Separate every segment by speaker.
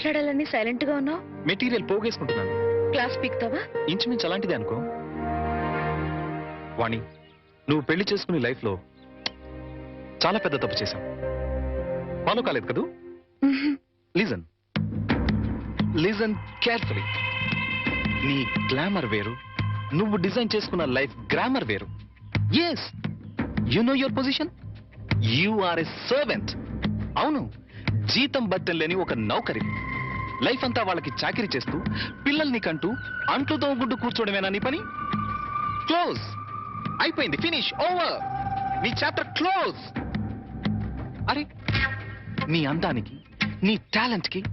Speaker 1: మాట్లాడాలని సైలెంట్గా ఉన్నావు?
Speaker 2: మెటీరియల్ పోగేసుకుంటున్నాను.
Speaker 1: క్లాస్ పీక్తావా?
Speaker 2: ఇంచుమించు అలాంటిదే అనుకో. వాణి నువ్వు పెళ్ళి చేసుకునే లైఫ్లో చాలా పెద్ద తప్పు చేశావు. ఫాలో కాలేదు కదూ? లిజన్ లిజన్ కేర్ఫుల్లీ నీ గ్లామర్ వేరు. నువ్వు డిజైన్ చేసుకున్న లైఫ్ గ్రామర్ వేరు. Yes you know your position you are a servant అవును జీతం బద్దం లేని ఒక నౌకరి. లైఫ్ అంతా వాళ్ళకి చాకరీ చేస్తూ పిల్లల్ని కంటూ అంట్లు తోగుడ్డు కూర్చోవడమేనా నీ పని? క్లోజ్. అయిపోయింది. ఫినిష్. ఓవర్. నీ చాప్టర్ క్లోజ్. అరే నీ అందానికి నీ టాలెంట్కి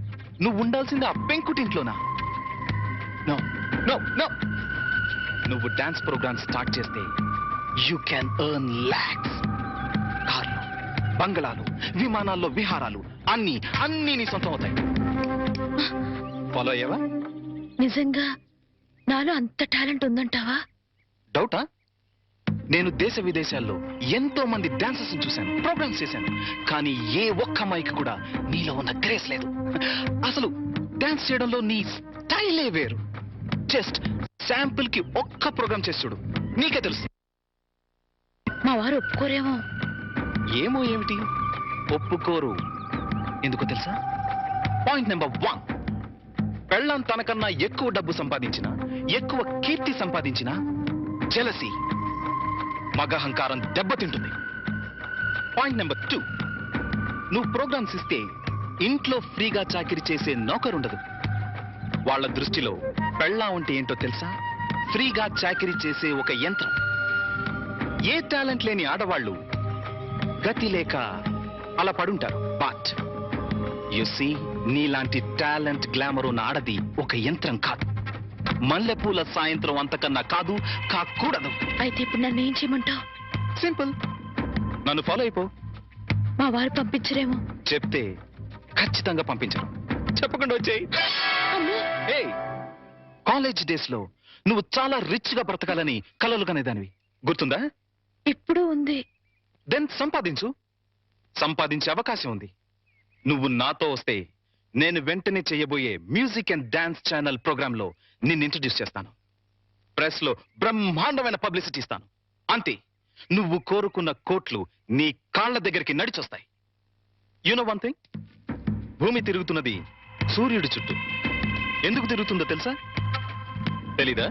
Speaker 2: నువ్వు ఉండాల్సింది ఆ పెంకుటింట్లోనా? No no no. నువ్వు డాన్స్ ప్రోగ్రామ్ స్టార్ట్ చేస్తే యూ క్యాన్ ఎర్న్ లాక్స్ కార్లు బంగళాలు విమానాల్లో విహారాలు అన్ని అన్ని నీ సొంతం అవుతాయి. ఫాలో అయ్యావా?
Speaker 1: నిజంగా నాలో అంత టాలెంట్ ఉందంటావా?
Speaker 2: డౌటా? నేను దేశ విదేశాల్లో ఎంతో మంది డాన్సర్స్ చూశాను ప్రోగ్రామ్స్ చేశాను కానీ ఏ ఒక్క అమ్మాయికి కూడా నీలో ఉన్న గ్రేస్ లేదు. అసలు డాన్స్ చేయడంలో నీ స్టైలే వేరు. జస్ట్ శాంపుల్కి ఒక్క ప్రోగ్రామ్ చేసి చూడు నీకే తెలుసు.
Speaker 1: మా వారు ఒప్పుకోరేమో.
Speaker 2: ఏమో ఏమిటి? ఒప్పుకోరు. ఎందుకో తెలుసా? Point number one. పెళ్ళం తనకన్నా ఎక్కువ డబ్బు సంపాదించిన ఎక్కువ కీర్తి సంపాదించిన జలసి మగహంకారం దెబ్బతింటుంది. పాయింట్ నెంబర్ టూ నువ్వు ప్రోగ్రామ్స్ ఇస్తే ఇంట్లో ఫ్రీగా చాకిరి చేసే నౌకరుండదు. వాళ్ళ దృష్టిలో పెళ్ళాం అంటే ఏంటో తెలుసా? ఫ్రీగా చాకిరి చేసే ఒక యంత్రం. ఏ టాలెంట్ లేని ఆడవాళ్ళు గతి లేక అలా పడుంటారు. బట్ యు సీ నీలాంటి టాలెంట్ గ్లామర్ ఉన్న ఆడది ఒక యంత్రం కాదు. మల్లెపూల సాయంత్రం అంతకన్నా కాదు కాకూడదు.
Speaker 1: అయితే ఇప్పుడు నన్ను ఏం చేయమంటావు?
Speaker 2: సింపుల్. నన్ను ఫాలో అయిపో.
Speaker 1: మా వారు పంపించరేమో.
Speaker 2: చెప్తే ఖచ్చితంగా పంపించరు. చెప్పకుండా వచ్చేయి. కాలేజ్ డేస్లో నువ్వు చాలా రిచ్గా బ్రతకాలని కలలు కనేదానివి గుర్తుందా?
Speaker 1: ఇప్పుడు ఉంది.
Speaker 2: దెన్ సంపాదించు. సంపాదించే అవకాశం ఉంది. నువ్వు నాతో వస్తే నేను వెంటనే చేయబోయే మ్యూజిక్ అండ్ డాన్స్ ఛానల్ ప్రోగ్రామ్లో నిన్ను ఇంట్రడ్యూస్ చేస్తాను. ప్రెస్లో బ్రహ్మాండమైన పబ్లిసిటీ ఇస్తాను. అంతే నువ్వు కోరుకున్న కోట్లు నీ కాళ్ళ దగ్గరికి నడిచొస్తాయి. యూనో వన్ థింగ్ భూమి తిరుగుతున్నది సూర్యుడి చుట్టూ. ఎందుకు తిరుగుతుందో తెలుసా? తెలీదా?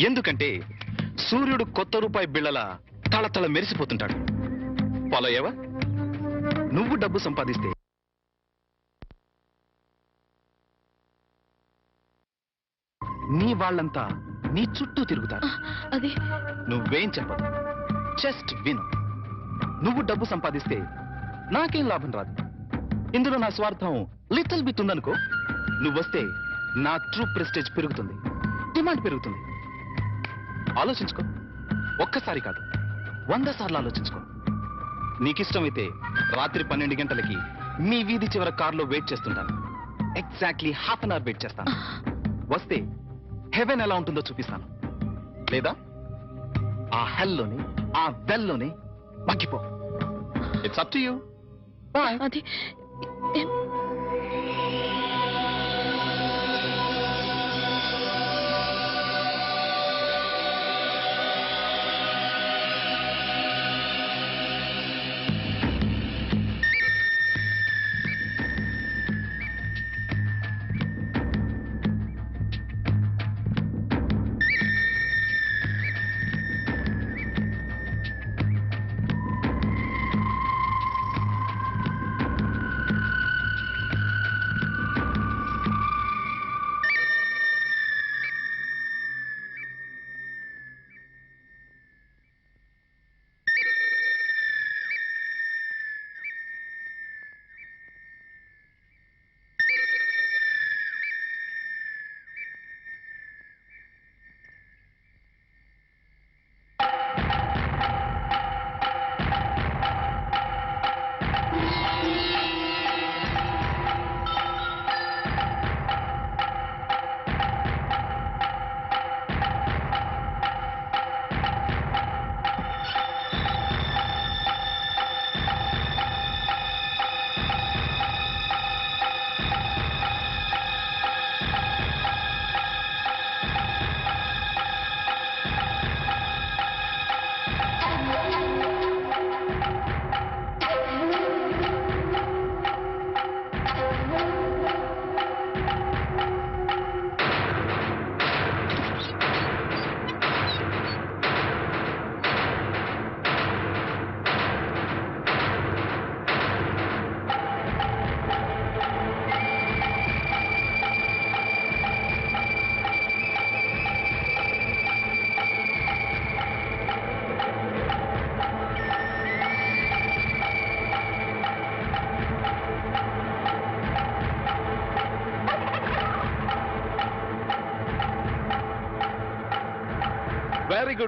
Speaker 2: ఎందుకంటే సూర్యుడు కొత్త రూపాయి బిళ్ళల తళతళ మెరిసిపోతుంటాడు. ఫాలో అయ్యావా? నువ్వు డబ్బు సంపాదిస్తే నీ వాళ్ళంతా నీ చుట్టూ తిరుగుతారు.
Speaker 1: అది
Speaker 2: నువ్వేం చెప్పదు జస్ట్ విను. నువ్వు డబ్బు సంపాదిస్తే నాకేం లాభం రాదు. ఇందులో నా స్వార్థం లిటిల్ బిట్ ఉందనుకో నువ్వొస్తే నా ట్రూ ప్రెస్టేజ్ పెరుగుతుంది. డిమాండ్ పెరుగుతుంది. ఆలోచించుకో. ఒక్కసారి కాదు వంద సార్లు ఆలోచించుకో. నీకిష్టమైతే రాత్రి పన్నెండు గంటలకి మీ వీధి చివర కారులో వెయిట్ చేస్తుంటాను. Exactly half an hour wait చేస్తాను. వస్తే హెవెన్ ఎలా ఉంటుందో చూపిస్తాను. లేదా? ఆ హెల్లోనే ఆ వెల్లోనే మగ్గిపో. ఇట్స్ అప్ టు యూ
Speaker 1: అది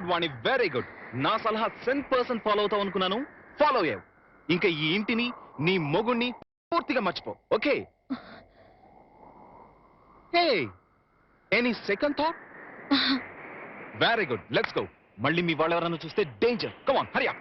Speaker 2: గుడ్ వాణి వెరీ గుడ్ నా సలహా సెన్ పర్సన్ ఫాలో అవుతావు అనుకున్నాను. ఫాలో అయ్యావు ఇంకా ఈ ఇంటిని నీ మొగుణ్ణి పూర్తిగా మర్చిపో. Okay hey any second thought very good let's go మళ్ళీ మీ వాళ్ళు ఎవరైనా చూస్తే డేంజర్ కమాన్ హరియా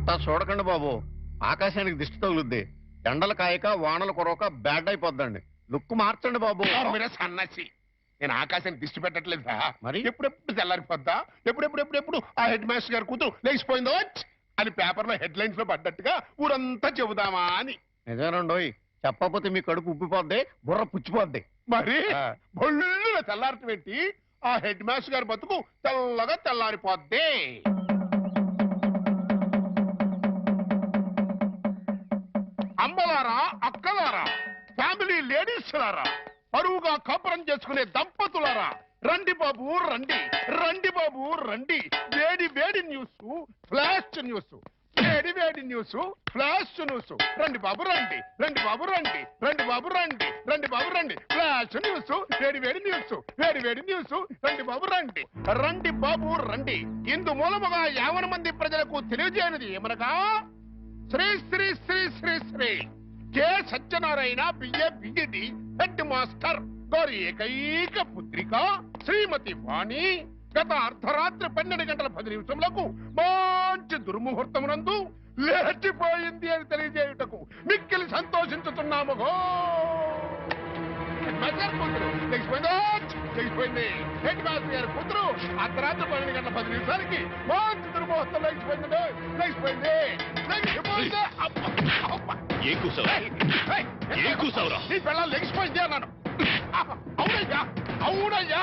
Speaker 3: అట్టా చూడకండి బాబు. ఆకాశానికి దిష్టి తగులుద్ది. ఎండలు కాయక వానలు కొరవక బ్యాడ్ అయిపోద్దండి. లుక్ మార్చండి బాబు.
Speaker 4: మీరే సన్నాసి. నేను ఆకాశాన్ని దిష్టి పెట్టట్లేదా
Speaker 3: మరి?
Speaker 4: ఎప్పుడెప్పుడు తెల్లారిపోద్దా? ఎప్పుడెప్పుడు ఎప్పుడెప్పుడు ఆ హెడ్ మాస్టర్ గారు కూతురు లేచిపోయిందో! అని పేపర్లో హెడ్ లైన్స్లో పడ్డట్టుగా ఊరంతా చెబుదామా అని.
Speaker 3: నిజమేనండోయ్. చెప్పకపోతే మీ కడుపు ఉబ్బిపోద్ది బుర్ర పుచ్చిపోద్ది.
Speaker 4: మరి. బొల్లున తెల్లారటి పెట్టి ఆ హెడ్ మాస్టర్ గారి బతుకు తెల్లగా తెల్లారిపోద్ది. అమ్మలారా అక్కలారా ఫ్యామిలీ లేడీస్ లారా పరువుగా కాపురం చేసుకునే దంపతులారా రండి బాబు రండి రండి బాబు రండి. వేడి వేడి న్యూస్ ఫ్లాష్ న్యూస్. వేడి వేడి న్యూస్ ఫ్లాష్ న్యూస్. రండి బాబు రండి రండి బాబు రండి రండి బాబు రండి రండి బాబు రండి. ఫ్లాష్ న్యూస్ వేడి వేడి న్యూస్ వేడి వేడి న్యూస్. రండి బాబు రండి రండి బాబు రండి. ఇందు మూలముగా యావన మంది ప్రజలకు తెలియజేయనిది ఏమనగా? Shri Shri Shri Shri Shri. K Satyanarayana BA BEd head master గారి ఏకైక పుత్రిక శ్రీమతి వాణి గత అర్ధరాత్రి పన్నెండు గంటల పది నిమిషములకు మంచి దుర్ముహూర్తమునందు లేచిపోయింది అని తెలియజేయుటకు మిక్కిలి సంతోషించుతున్నాము మాస్టర్ కూతురు లేచిపోయిందో లేచిపోయింది హెడ్ మాస్టర్ గారి కూతురు? అర్ధరాత్రి పన్నెండు గంటల పది నిమిషాలకి మంచి దుర్ముహూర్తం లేచిపోయింది లేచిపోయింది లేచిపోయింది.
Speaker 5: ఏం కూసావు ఏం కూసావురా?
Speaker 4: నీ పిల్లలు లెగిసిపోయింది అన్నాను. అవునయ్యా అవునయ్యా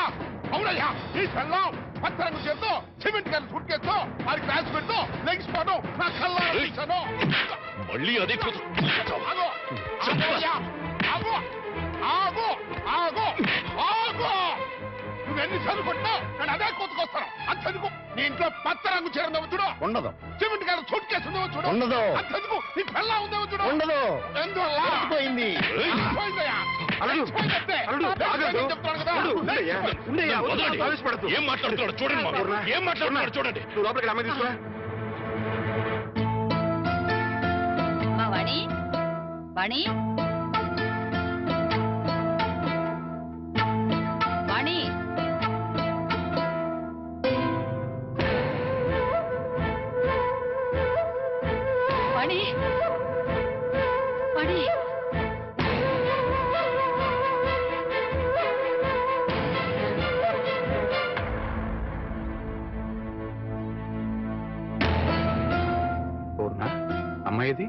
Speaker 4: అవునయ్యా. నీ పిల్లం పత్తరంగు చేత్తో సిమెంట్ కలిసి సుట్కేస్తో అది క్లాస్ పెడుతూ లెగిసిపోవడం నా కల్లా
Speaker 5: ఏయ్.
Speaker 4: చూశాను.
Speaker 5: మళ్ళీ అదే కూతురు
Speaker 4: ఆగు ఆగు ఆగు. ఆగు ఆగు నువ్వు ఎన్నిసార్లు కొట్టినా నేను అదే కూతుకొస్తాను అంతెందుకు నీ ఇంట్లో పత్తరంగు చేరిందేమో చూడు.
Speaker 3: ఉండదు.
Speaker 4: సిమెంట్ కలిసి సూట్ కేసు ఉందేమో చూడు.
Speaker 3: ఉండదు.
Speaker 4: అంతెందుకు నీ పిల్ల ఉందేమో చూడు.
Speaker 3: ఉండదు.
Speaker 4: ఎందువల్ల?
Speaker 3: పోయింది.
Speaker 5: ఏం మాట్లాడుతున్నాడు? చూడండి. ఏం మాట్లాడుతున్నాడు? చూడండి.
Speaker 2: నువ్వు లోపలికి అమ్మాయి తీసుకురా.
Speaker 6: వాణి. వాణి?
Speaker 2: ఇది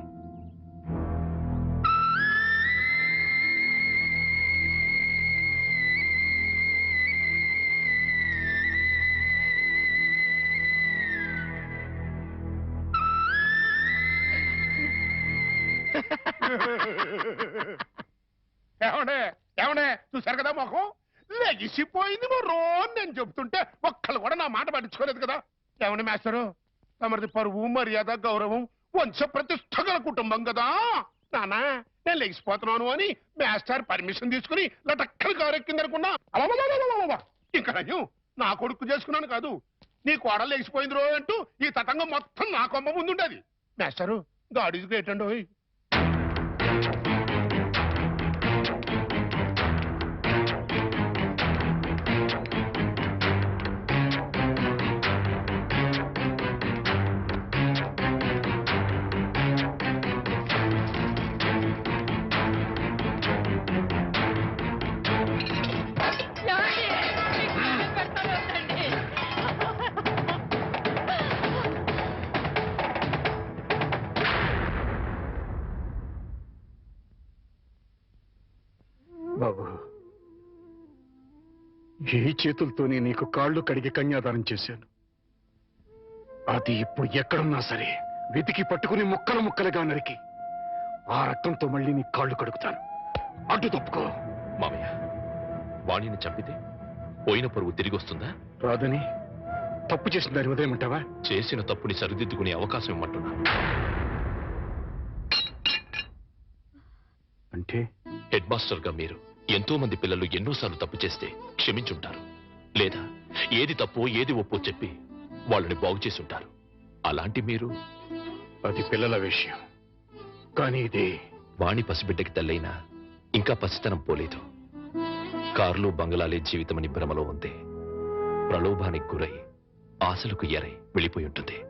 Speaker 4: ఏమండే? ఏమండే? చూసారు కదా మొఖం? లెగిసిపోయింది రోజు నేను చెబుతుంటే ఒక్కళ్ళు కూడా నా మాట పట్టించుకోలేదు కదా. ఏమండి మాస్టరు? తమరిది పరువు మర్యాద గౌరవం వంశ ప్రతిష్ట గల కుటుంబం కదా. నానా నేను లెగిసిపోతున్నాను అని మాస్టర్ పర్మిషన్ తీసుకుని లటక్కలు కారెక్కిందనుకున్నా. అలవలవలవలవ. ఇంకా నయ్యం నా కొడుకు చేసుకున్నాను కాదు. నీ కోడలు లేచిపోయింది రో అంటూ ఈ తతంగం మొత్తం నా కొమ్మ ముందుండేది. మాస్టరు గాడ్ ఈజ్
Speaker 7: బాబు. ఈ చేతులతోనే నీకు కాళ్ళు కడిగి కన్యాదానం చేశాను. అది ఇప్పుడు ఎక్కడున్నా సరే వెతికి పట్టుకుని ముక్కలు ముక్కలుగా నరికి ఆ రక్తంతో మళ్ళీ నీ కాళ్ళు కడుగుతాను. అడ్డు తప్పుకో.
Speaker 5: మామయ్య వాణిని చంపితే పోయిన పరువు తిరిగి వస్తుందా?
Speaker 7: రాదని తప్పు చేసిన దాని ఉదయమంటావా
Speaker 5: చేసిన తప్పుని సరిదిద్దుకునే అవకాశం ఇమ్మంటున్నా
Speaker 7: అంటే?
Speaker 5: హెడ్ మాస్టర్గా మీరు ఎంతో మంది పిల్లలు ఎన్నోసార్లు తప్పు చేస్తే క్షమించుంటారు. లేదా ఏది తప్పో ఏది ఒప్పో చెప్పి వాళ్ళని బాగు చేసి ఉంటారు అలాంటి మీరు?
Speaker 7: అది పిల్లల విషయం. కానీ ఇది
Speaker 5: వాణి పసిబిడ్డకి తల్లైనా ఇంకా పసితనం పోలేదు. కారులో బంగళాలే జీవితమని భ్రమలో ఉంది ప్రలోభానికి గురై ఆశలకు ఎరై వెళ్ళిపోయి ఉంటుంది.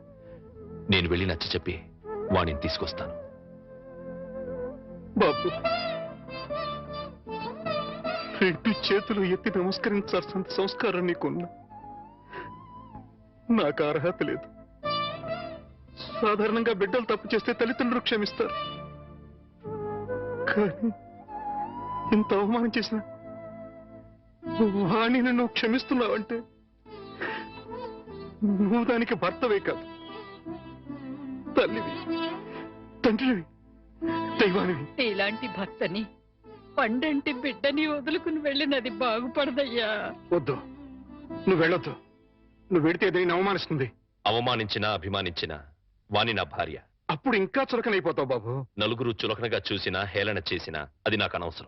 Speaker 5: నేను వెళ్ళి నచ్చ చెప్పి వాణిని తీసుకొస్తాను.
Speaker 7: బాబు రెండు చేతులు ఎత్తి నమస్కరించాల్సిన సంస్కారం నీకున్నా. నాకు అర్హత లేదు. సాధారణంగా బిడ్డలు తప్పు చేస్తే తల్లిదండ్రులు క్షమిస్తారు. కానీ ఇంత అవమానం చేసిన వాణిని నువ్వు క్షమిస్తున్నావంటే నువ్వు దానికి భర్తవే కాదు. తల్లివి తండ్రివి దైవానివి.
Speaker 6: ఇలాంటి భర్తని పండంటి బిడ్డని వదులుకుని వెళ్ళినది బాగుపడదయ్యా.
Speaker 7: వద్దు. నువ్వు వెళ్ళొద్దు. నువ్వు వెడితే ఏదైనా అవమానిస్తుంది?
Speaker 5: అవమానించినా అభిమానించినా వాణి నా భార్య.
Speaker 7: అప్పుడు ఇంకా చులకనైపోతావు బాబు.
Speaker 5: నలుగురు చులకనగా చూసినా హేళన చేసినా అది నాకు అనవసరం.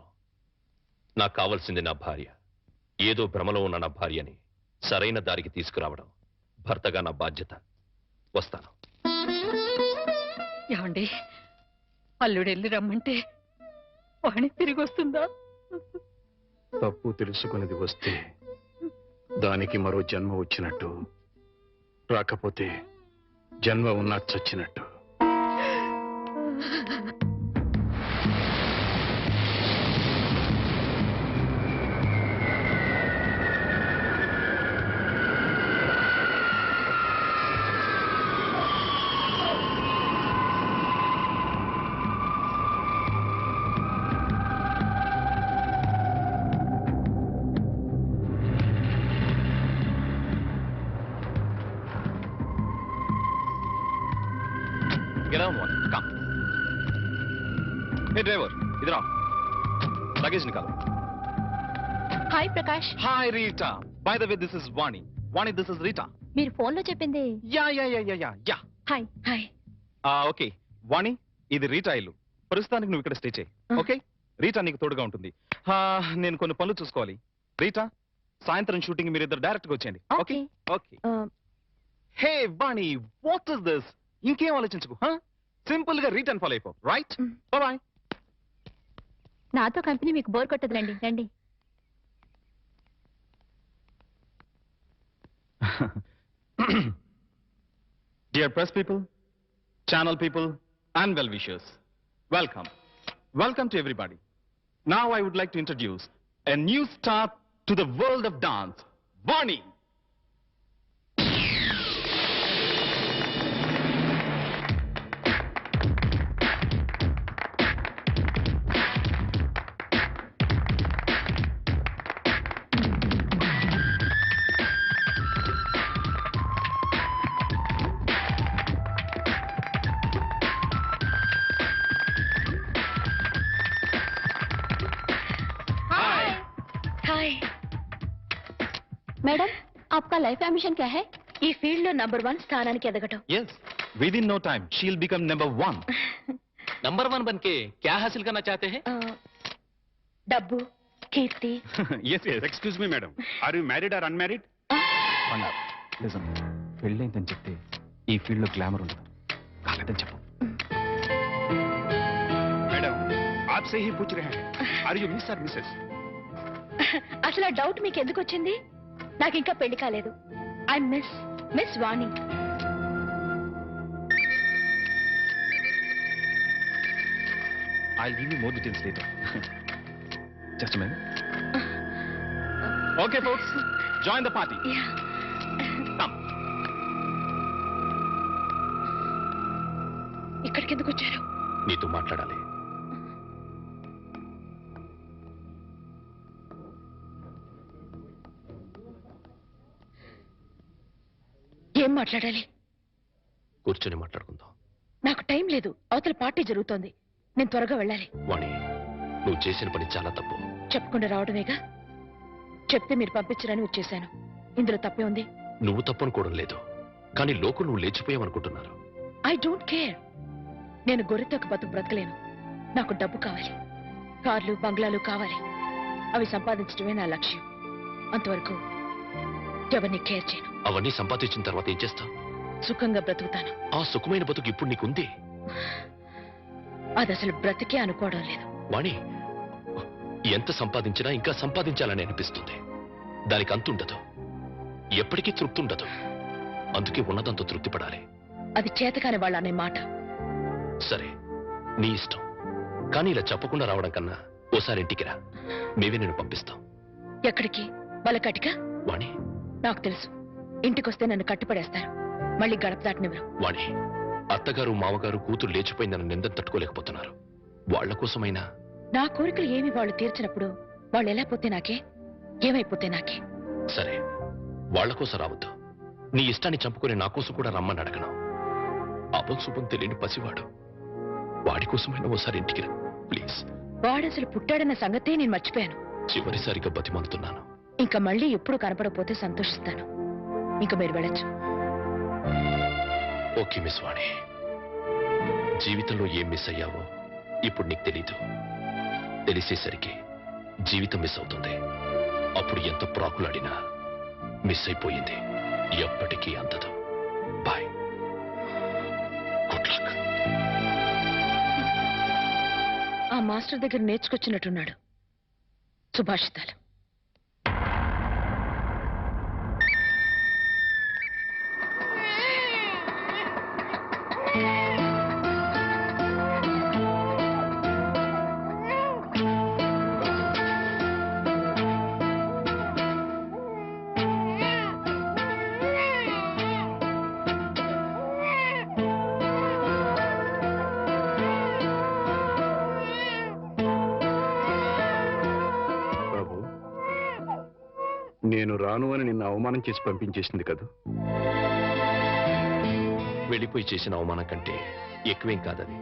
Speaker 5: నాకు కావాల్సింది నా భార్య. ఏదో భ్రమలో ఉన్న నా భార్యని సరైన దారికి తీసుకురావడం భర్తగా నా బాధ్యత. వస్తాను.
Speaker 6: ఏమండి? అల్లుడెళ్ళి రమ్మంటే వాణి తిరిగి వస్తుందా?
Speaker 7: తప్పు తెలుసుకునేది వస్తే దానికి మరో జన్మ వచ్చినట్టు రాకపోతే జన్మ ఉన్నా చచ్చినట్టు.
Speaker 2: గెలవన్ వన్ కమ్ హే డ్రైవర్ ఇదిరా luggage నికాల
Speaker 1: hi Prakash
Speaker 2: hi Rita by the way this is Vani Vani this is Rita
Speaker 1: మీరు ఫోన్లో చెప్పింది.
Speaker 2: Yeah yeah yeah yeah yeah yeah
Speaker 1: hi hi
Speaker 2: ఆ ఓకే వాణి ఇది రీటా ఇల్లు. ప్రస్తుతానికి నువ్వు ఇక్కడ స్టే చేయి. Ah. ఓకే రీటా నీకు తోడుగా ఉంటుంది. Ah, నేను కొన్ని పనులు చూసుకోవాలి. రీటా సాయంత్రం షూటింగ్ మీరిద్దరు డైరెక్ట్గా వచ్చేయండి. Okay okay hey Vani what is this ఇంకేం ఆలోచించుకు సింపుల్గా రీటర్న్ ఫాలో అయిపో రైట్
Speaker 1: Mm.
Speaker 2: బాయ్
Speaker 1: నాతో కంపెనీ మీకు బోర్ కొట్టదులండి రండి
Speaker 2: Dear press people, channel people, and well wishers, welcome. Welcome to everybody. Now I would like to introduce a new star to the world of dance, Vani.
Speaker 1: Hi madam आपका life ambition क्या है ఈ field లో number one స్థానానికి ఎదగటం
Speaker 2: Yes, within no time, she'll become number one.
Speaker 5: Number one बन के क्या हासिल करना चाहते हैं
Speaker 1: ఆ, డబ్బు కీర్తి
Speaker 2: yes, yes.
Speaker 7: Excuse me madam are you married are unmarried
Speaker 2: నిజం పెళ్ళైందని చెప్తే ఈ ఫీల్డ్ లో గ్లామర్ ఉండదు కాలేదని చెప్పు
Speaker 7: మేడం आपसे ही पूछ रहे हैं are you miss or Mrs
Speaker 1: అసలు ఆ డౌట్ మీకు ఎందుకు వచ్చింది నాకు ఇంకా పెళ్ళి కాలేదు. I miss miss Vani
Speaker 2: I leave you more details later just men okay folks join the party
Speaker 1: ఇక్కడికి ఎందుకు వచ్చారు?
Speaker 5: నీతో మాట్లాడాలి.
Speaker 1: ఏం మాట్లాడాలి?
Speaker 5: కూర్చొని మాట్లాడుకుందాం.
Speaker 1: నాకు టైం లేదు. అవతల పార్టీ జరుగుతోంది. నేను త్వరగా వెళ్ళాలి.
Speaker 5: వాణి నువ్వు చేసిన పని చాలా తప్పు.
Speaker 1: చెప్పకుండా రావడమేగా? చెప్తే మీరు పంపించరని వచ్చేశాను. ఇందులో తప్పే ఉంది.
Speaker 5: నువ్వు తప్పనుకోవడం లేదు. కానీ లోకం నువ్వు లేచిపోయావనుకుంటున్నారు.
Speaker 1: I don't care. నేను గొర్రెతో ఒక బతుకు బ్రతకలేను. నాకు డబ్బు కావాలి. కార్లు బంగ్లాలు కావాలి. అవి సంపాదించడమే నా లక్ష్యం. అంతవరకు ఎవరిని కేర్ చేయను.
Speaker 5: అవన్నీ సంపాదించిన తర్వాత ఏం చేస్తావు?
Speaker 1: సుఖంగా బ్రతుకుతాను.
Speaker 5: ఆ సుఖమైన బతుకు ఇప్పుడు నీకుంది
Speaker 1: అది అసలు బ్రతికే అనుకోవడం లేదు.
Speaker 5: వాణి ఎంత సంపాదించినా ఇంకా సంపాదించాలని అనిపిస్తుంది. దానికి అంతుండదు ఎప్పటికీ తృప్తి ఉండదు. అందుకే ఉన్నదంతా తృప్తి పడాలి
Speaker 1: అది చేతకాని వాళ్ళ అనే మాట.
Speaker 5: సరే నీ ఇష్టం. కానీ ఇలా చెప్పకుండా రావడం కన్నా ఓసారి ఇంటికి రా. మేమే నేను పంపిస్తాం.
Speaker 1: ఎక్కడికి? బలకటిగా
Speaker 5: వాణి
Speaker 1: నాకు తెలుసు. ఇంటికొస్తే నన్ను కట్టుపడేస్తారు. మళ్ళీ గడప దాటనివ్వరు.
Speaker 5: వాణి అత్తగారు మామగారు కూతురు లేచిపోయిందని నింద తట్టుకోలేకపోతున్నారు. వాళ్ళ కోసమైనా?
Speaker 1: నా కోరికలు ఏమి వాళ్ళు తీర్చినప్పుడు వాళ్ళు ఎలా పోతే నాకే? ఏమైపోతే నాకే?
Speaker 5: సరే వాళ్ళ కోసం రావద్దు. నీ ఇష్టాన్ని చంపుకొని నా కోసం కూడా రమ్మని అడగను. అపం శుభం తెలియని పసివాడు. వాడి కోసమైనా ఓసారి ఇంటికి రా ప్లీజ్.
Speaker 1: వాడసలు పుట్టాడన్న సంగతే నేను మర్చిపోయాను.
Speaker 5: చివరిసారిగా బతిమంతున్నాను
Speaker 1: ఇంకా మళ్ళీ ఎప్పుడు కనపడకపోతే సంతోషిస్తాను. ఇంకా మీరు వెళ్ళొచ్చు.
Speaker 5: Okay miss Vani. జీవితంలో ఏం మిస్ అయ్యావో ఇప్పుడు నీకు తెలీదు. తెలిసేసరికి జీవితం మిస్ అవుతుంది. అప్పుడు ఎంత ప్రాకులాడినా మిస్ అయిపోయింది. ఎప్పటికీ అందదు బాయ్. Good luck.
Speaker 1: ఆ మాస్టర్ దగ్గర నేర్చుకొచ్చినట్టున్నాడు. సుభాషితాలు
Speaker 7: నేను రాను అని నిన్ను అవమానం చేసి పంపించేసింది కదా?
Speaker 5: వెళ్ళిపోయి చేసిన అవమానం కంటే ఎక్కువేం కాదది.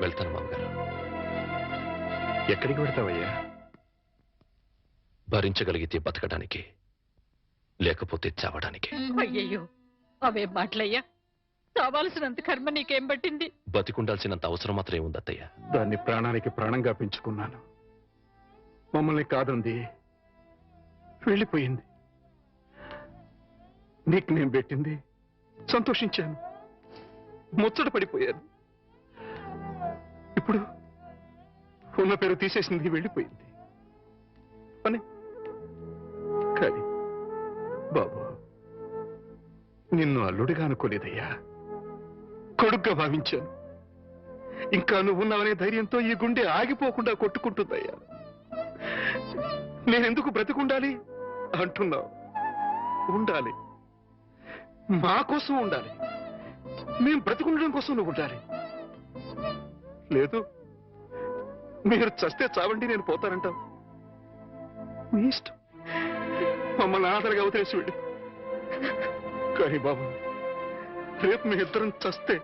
Speaker 5: వెళ్తాను మామగారు.
Speaker 7: ఎక్కడికి పెడతావయ్యా
Speaker 5: భరించగలిగితే బతకడానికి లేకపోతే చావడానికి.
Speaker 6: అయ్యయ్యో. అవే మాటలయ్యా. చావాల్సినంత కర్మ నీకేం పట్టింది?
Speaker 5: బతికుండాల్సినంత అవసరం మాత్రం ఏముంది అత్తయ్య?
Speaker 7: దాన్ని ప్రాణానికి ప్రాణంగా పెంచుకున్నాను. మమ్మల్ని కాదంది వెళ్ళిపోయింది. నీకు నేను పెట్టింది సంతోషించాను. ముచ్చట పడిపోయాను. ఇప్పుడు ఉన్న పేరు తీసేసింది వెళ్ళిపోయింది. అని కానీ బాబు నిన్ను అల్లుడిగా అనుకోలేదయ్యా. కొడుగ్గా భావించాను. ఇంకా నువ్వు ఉన్నావనే ధైర్యంతో ఈ గుండె ఆగిపోకుండా కొట్టుకుంటుందయ్యా. నేనెందుకు బ్రతికుండాలి? అంటున్నావు. ఉండాలి. మా కోసం ఉండాలి. మేం బ్రతికుండడం కోసం నువ్వు ఉండాలి. లేదు. మీరు చస్తే చావండి నేను పోతానంటావు. మీ ఇష్టం. మమ్మల్ని ఆదరగా వదిలేసి వెళ్ళి. కానీ బాబు. రేపు మీ ఇద్దరం చస్తే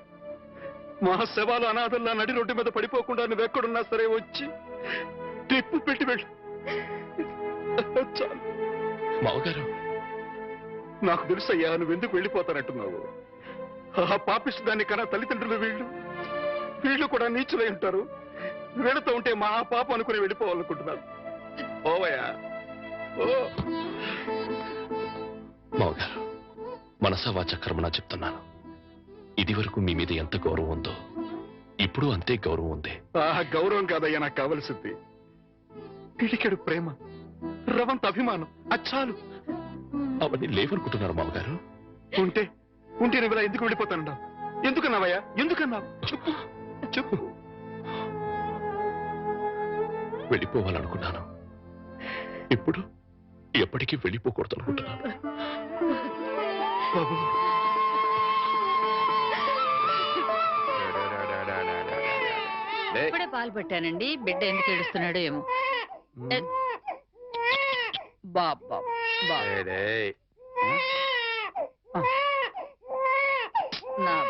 Speaker 7: మా శవాలు అనాథల్లా నడి రోడ్డు మీద పడిపోకుండా నువ్వు ఎక్కడున్నా సరే వచ్చి టిప్పు పెట్టి వెళ్ళి. చాలు.
Speaker 5: మామగారు
Speaker 7: నాకు తెలుసయ్యా నువ్వు ఎందుకు వెళ్ళిపోతానంటున్నావు? ఆ పాపిస్తు దాన్ని కన్నా తల్లిదండ్రులు వీళ్ళు. వీళ్ళు కూడా నీచులై ఉంటారు. వీళ్ళతో ఉంటే మా పాప అనుకుని వెళ్ళిపోవాలనుకుంటున్నారు. ఓవయ్యా ఓ
Speaker 5: మామగారు మనసా వాచ కర్మనా చెప్తున్నాను. ఇది వరకు మీ మీద ఎంత గౌరవం ఉందో ఇప్పుడు అంతే గౌరవం ఉంది.
Speaker 7: ఆ గౌరవం కాదయ్యా నాకు కావలసింది. పిడికెడు ప్రేమ రవంత అభిమానం అచ్చాలు.
Speaker 5: అవన్నీ లేవనుకుంటున్నారు మామగారు.
Speaker 7: ఉంటే ఉంటే నువ్వు ఇలా ఎందుకు వెళ్ళిపోతానన్నావు ఎందుకన్నావయ్యా? ఎందుకన్నావు? చెప్పు. చెప్పు.
Speaker 5: వెళ్ళిపోవాలనుకున్నాను. ఇప్పుడు ఎప్పటికీ వెళ్ళిపోకూడదు అనుకుంటున్నాను
Speaker 7: బాబు.
Speaker 8: ఇప్పుడే పాలు పెట్టానండి బిడ్డ ఎందుకు ఏడుస్తున్నాడో ఏమో. బాబ్.
Speaker 9: నా-